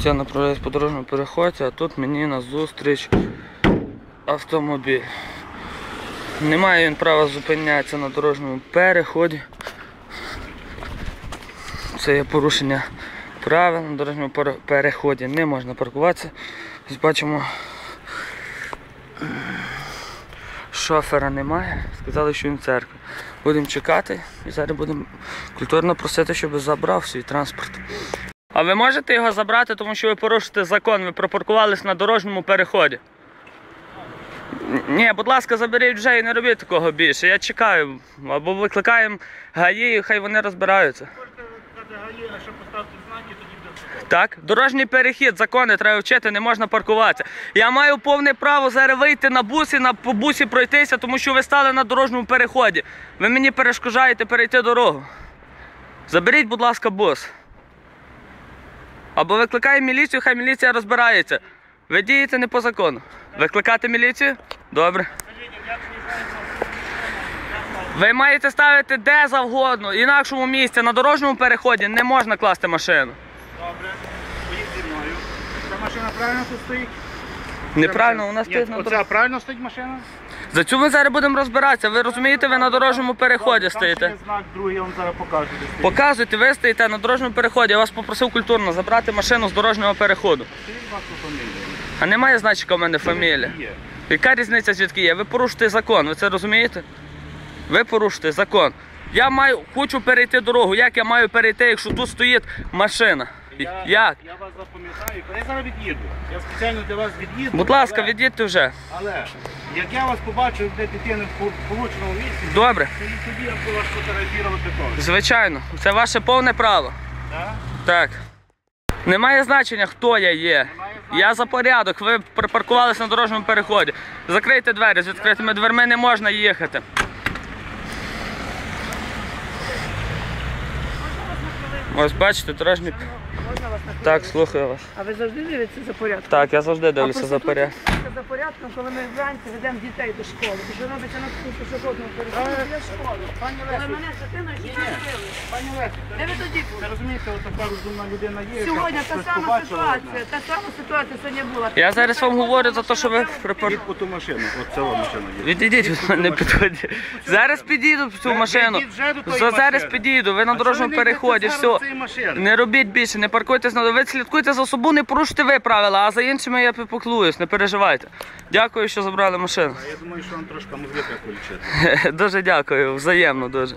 Я направляюсь по дорожньому переході, а тут мені назустріч автомобіль. Не має він права зупинятися на дорожньому переході. Це є порушення правил на дорожньому переході. Не можна паркуватися. Ось бачимо, шофера немає. Сказали, що він в церкві. Будемо чекати і зараз будемо культурно просити, щоб забрав свій транспорт. А ви можете його забрати, тому що ви порушите закон, ви пропаркувались на дорожньому переході. Ні, будь ласка, заберіть вже і не робіть такого більше. Я чекаю. Або викликаємо ГАІ, і хай вони розбираються. Так? Дорожній перехід, закони треба вчити, не можна паркуватися. Я маю повне право зараз вийти на бус і на бусі пройтися, тому що ви стали на дорожньому переході. Ви мені перешкоджаєте перейти дорогу. Заберіть, будь ласка, бус. Або викликає міліцію, хай міліція розбирається. Ви дієте не по закону. Викликати міліцію? Добре. Ви маєте ставити де завгодно, інакшому місці, на дорожньому переході не можна класти машину. Добре, поїдь зі мною. Ця машина правильно тут стоїть? Неправильно, Ні, стоїть на дорожньому. Оця правильно стоїть машина? За цю ми зараз будемо розбиратися. Ви розумієте, ви на дорожньому переході стоїте. знак другий, я вам зараз покажу. де стоїть. Показуйте, ви стоїте на дорожньому переході. Я вас попросив культурно забрати машину з дорожнього переходу. Скажіть, будь фамілію. А немає значка в мене фамілія. Є. Яка різниця звідки є? Ви порушите закон, ви це розумієте? Ви порушите закон. Я маю, хочу перейти дорогу. Як я маю перейти, якщо тут стоїть машина? Я, Як? Я вас запам'ятаю, я зараз від'їду. Я спеціально для вас від'їду. Будь ласка, але- від'їдьте вже. Але, як я вас побачив, де дитина в по- полученому місці, Добре, то і тоді я буду вас фотографувати теж. звичайно, це ваше повне право. Так? Так. Немає значення, хто я є. Я за порядок, ви припаркувалися на дорожньому переході. Закрийте двері, з відкритими дверми не можна їхати. Ось бачите, дорожній. Можна вас на Так, слухаю вас. А ви завжди дивитеся за порядком? Так, я завжди дивлюся за порядок. За порядком, коли ми вранці ведемо дітей до школи. І що робиться на цьому пішохідному переході для школи. Пані Лесі, мене з дитиною ще не били. пані Лесі, Де ви тоді ви розумієте, от така розумна людина є. яка Сьогодні та щось сама побачила ситуація, та сама ситуація сьогодні була. Я зараз вам говорю за те, що ви припар... Їдь по ту машину, от ціла машина є. Відійдіть від мене підході. Зараз підійду в цю машину. йдіть вже до тої За- Зараз машини. підійду, ви на дорожньому не переході, все. машини? Не робіть більше, не паркуйтесь на ви слідкуйте за собою, не порушуйте ви правила, а за іншими я поклуюсь, не переживайте. Дякую, що забрали машину. Я думаю, що вам трошки мозги полічити. Дуже дякую, взаємно дуже.